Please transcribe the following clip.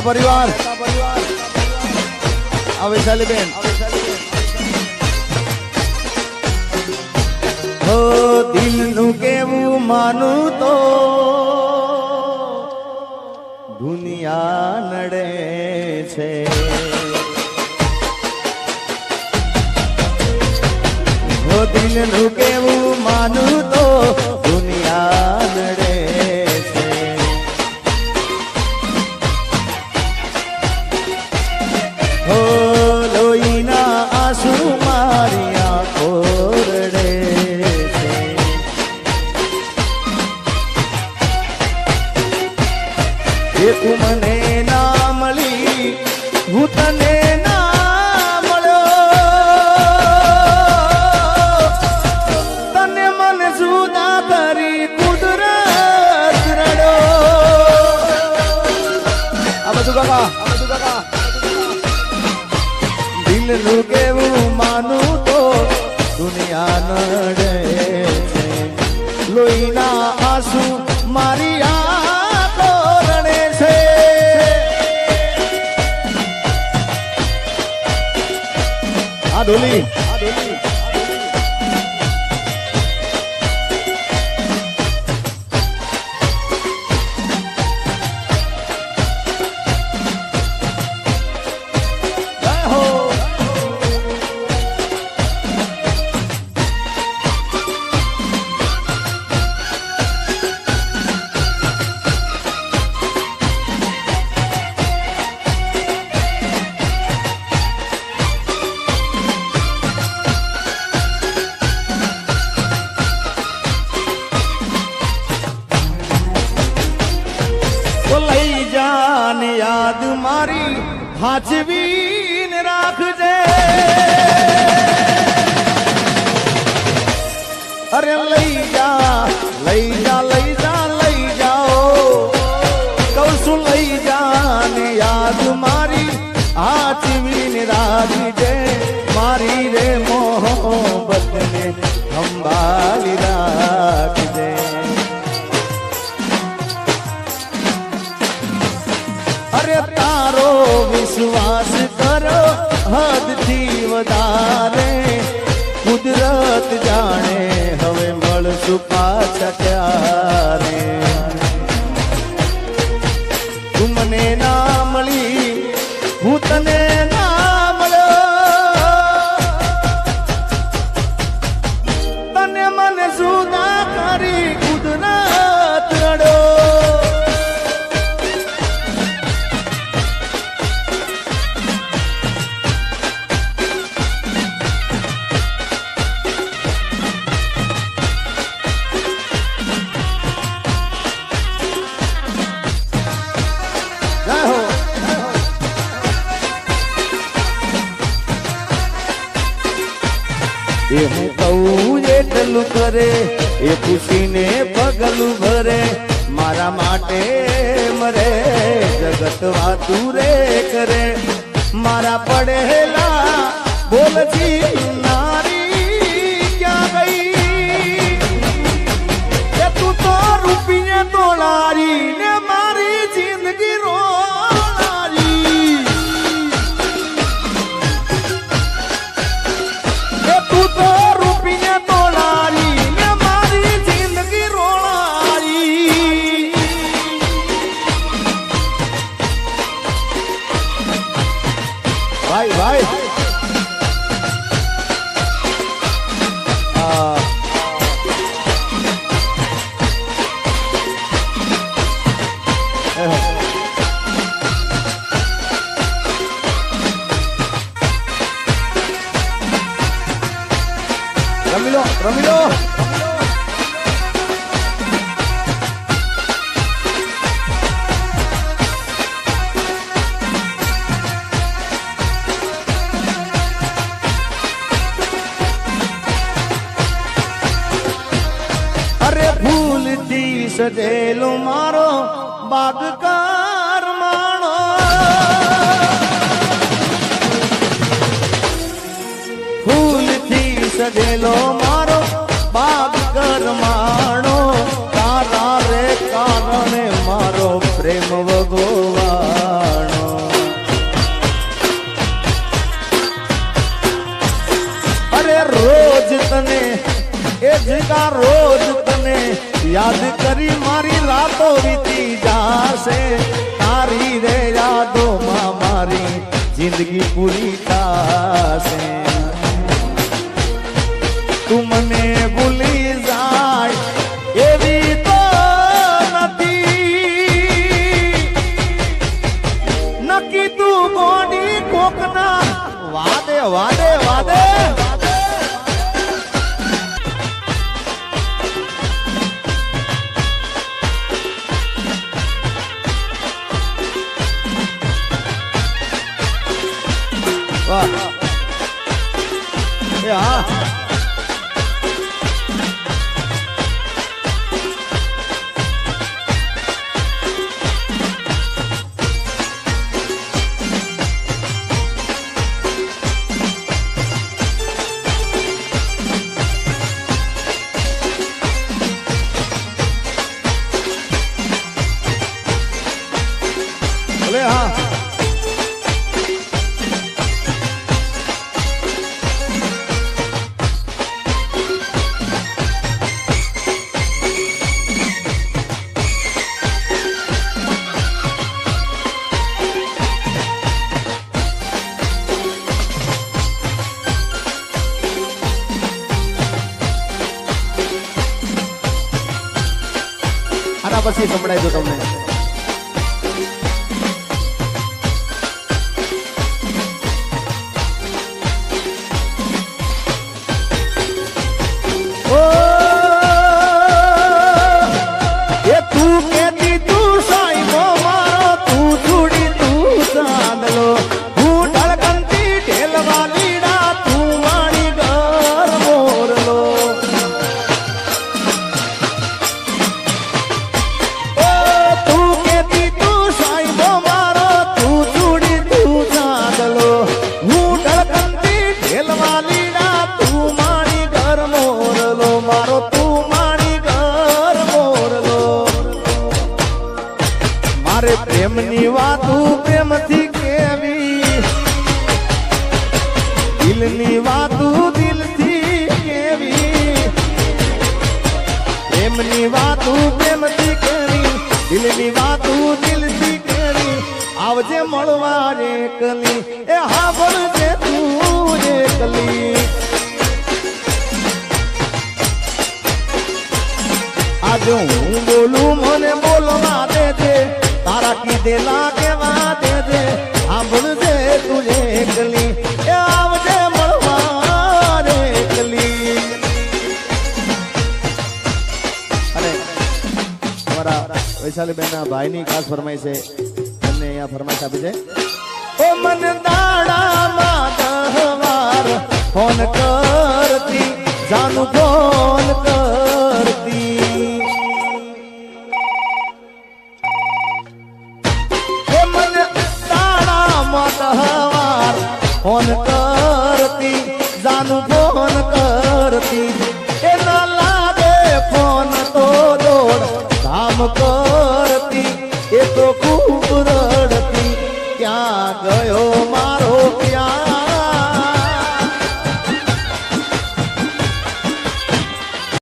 મહેતા પરિવાર. આ વૈશાલીબેન હો, દિલનું કેવું માનું તો દુનિયા નડે છે. હો, દિલનું કેવું માનું તો એક મને ના મળી હું તને ના મળ્યો તને મને જુદા કેવું માનું તો દુનિયા નડે લોહીના આંસુ મારી આ હાચવીને રાખજે. અરે લઈ જા લઈ જા લઈ જા, લઈ જાઓ. કઉ શું લઈ જાન યાદ મારી હાચવીને રાખજે. વિશ્વાસ કરો હદથી વધારે. એ હું કહું એટલું કરે, એ ખુશીને પગલું ભરે. મારા માટે મરે, જગત વાતું રે કરે. મારા પડેલા બોલજી નારી સધેલો મારો બાદકાર માણો. ફૂલથી સધેલો મારો બાદકર માણો. તારા રે કારણે મારો પ્રેમ વગોવાણો. અરે રોજ તને, એ જગા રોજ તને યાદ કરી મારી રાતો વીતી જાશે. તારી રે યાદોમાં મારી જિંદગી પૂરી થશે. તું મને ભૂલી ભલે હા. આના પછી સંભળાય જો તમને. મારે પ્રેમની વાત પ્રેમથી કેવી? દિલની વાત દિલથી કેવી? પ્રેમની વાત પ્રેમથી કેવી દિલની વાત દિલથી કેવી આવજે મળવા રે કલી, એ હા બોલજે તું રે કલી. આજે હું બોલું, મને બોલવા દેજે. તારા કીધેલા કેવા દેજે સાંભળજે તુજે એકલી. એ આવજે મળવા રે એકલી. અને અમારા ભાઈની ખાસ ફરમાઈ છે એમને અહીંયા ફરમાઈશ આપી છે. ઓ મન દાડામાં દહવાર ફોન કરતી, જાનું કરતી એ ન લાગે ફોન તો દોડ ધામ કરતી એ તો ખૂબ રડતી ક્યાં ગયો